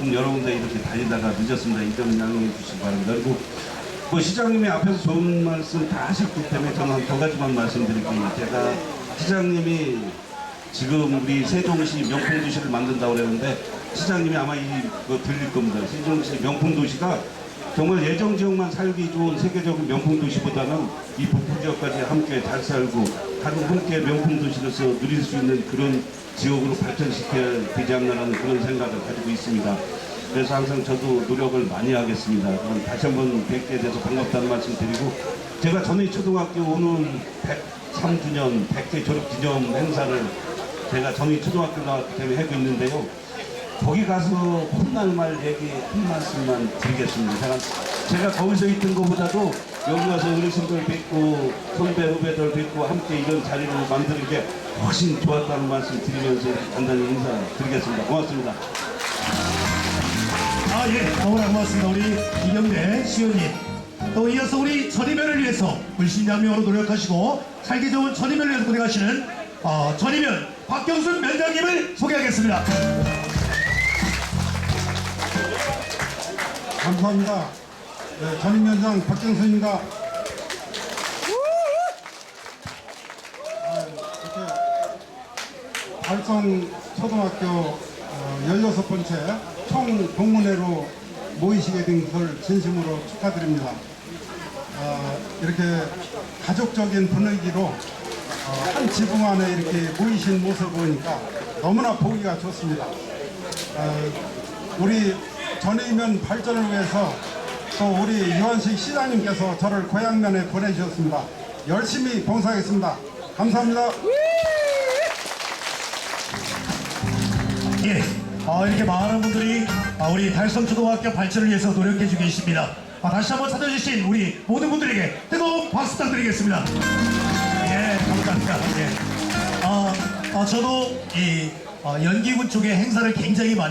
조금 여러 군데 이렇게 다니다가 늦었습니다. 이 점 양해해 주시기 바랍니다. 그리고 뭐 시장님이 앞에서 좋은 말씀 다 하셨기 때문에 저는 한 두 가지만 말씀드릴게요. 제가 시장님이 지금 우리 세종시 명품 도시를 만든다고 그랬는데 시장님이 아마 이거 들릴 겁니다. 세종시 명품 도시가 정말 예정 지역만 살기 좋은 세계적인 명품 도시보다는 이 북부 지역까지 함께 잘 살고 다른 함께 명품 도시로서 누릴 수 있는 그런 지역으로 발전시켜야 되지 않나라는 그런 생각을 가지고 있습니다. 그래서 항상 저도 노력을 많이 하겠습니다. 다시 한번 뵙게 돼서 반갑다는 말씀 드리고 제가 전에 초등학교 오늘 103주년 100회 졸업 기념 행사를 제가 전에 초등학교 나왔기 때문에 하고 있는데요. 거기 가서 훗날 말 얘기 한 말씀만 드리겠습니다. 제가, 제가 거기서 있던 것보다도 여기 와서 어르신들 뵙고 선배 후배들 뵙고 함께 이런 자리를 만드는 게 훨씬 좋았다는 말씀 드리면서 간단히 인사드리겠습니다. 고맙습니다. 아, 예. 너무나 고맙습니다. 우리 이경대 시의원님. 또 이어서 우리 전이면을 위해서 불신양명으로 노력하시고 살기 좋은 전이면을 위해서 고생하시는 어, 전이면 박경순 면장님을 소개하겠습니다. 감사합니다. 네, 전임위원장 박경선입니다. 아, 이렇게 달성 초등학교 어, 16번째 총 동문회로 모이시게 된 것을 진심으로 축하드립니다. 아, 이렇게 가족적인 분위기로 어, 한 지붕 안에 이렇게 모이신 모습을 보니까 너무나 보기가 좋습니다. 어, 우리 전의면 발전을 위해서 또 우리 유한식 시장님께서 저를 고향면에 보내주셨습니다. 열심히 봉사하겠습니다. 감사합니다. 예. 어, 이렇게 많은 분들이 아, 우리 달성초등학교 발전을 위해서 노력해주고 계십니다. 아, 다시 한번 찾아주신 우리 모든 분들에게 뜨거운 박수 부탁드리겠습니다. 예, 감사합니다. 예. 어, 어, 저도 이 어, 연기군 쪽의 행사를 굉장히 많이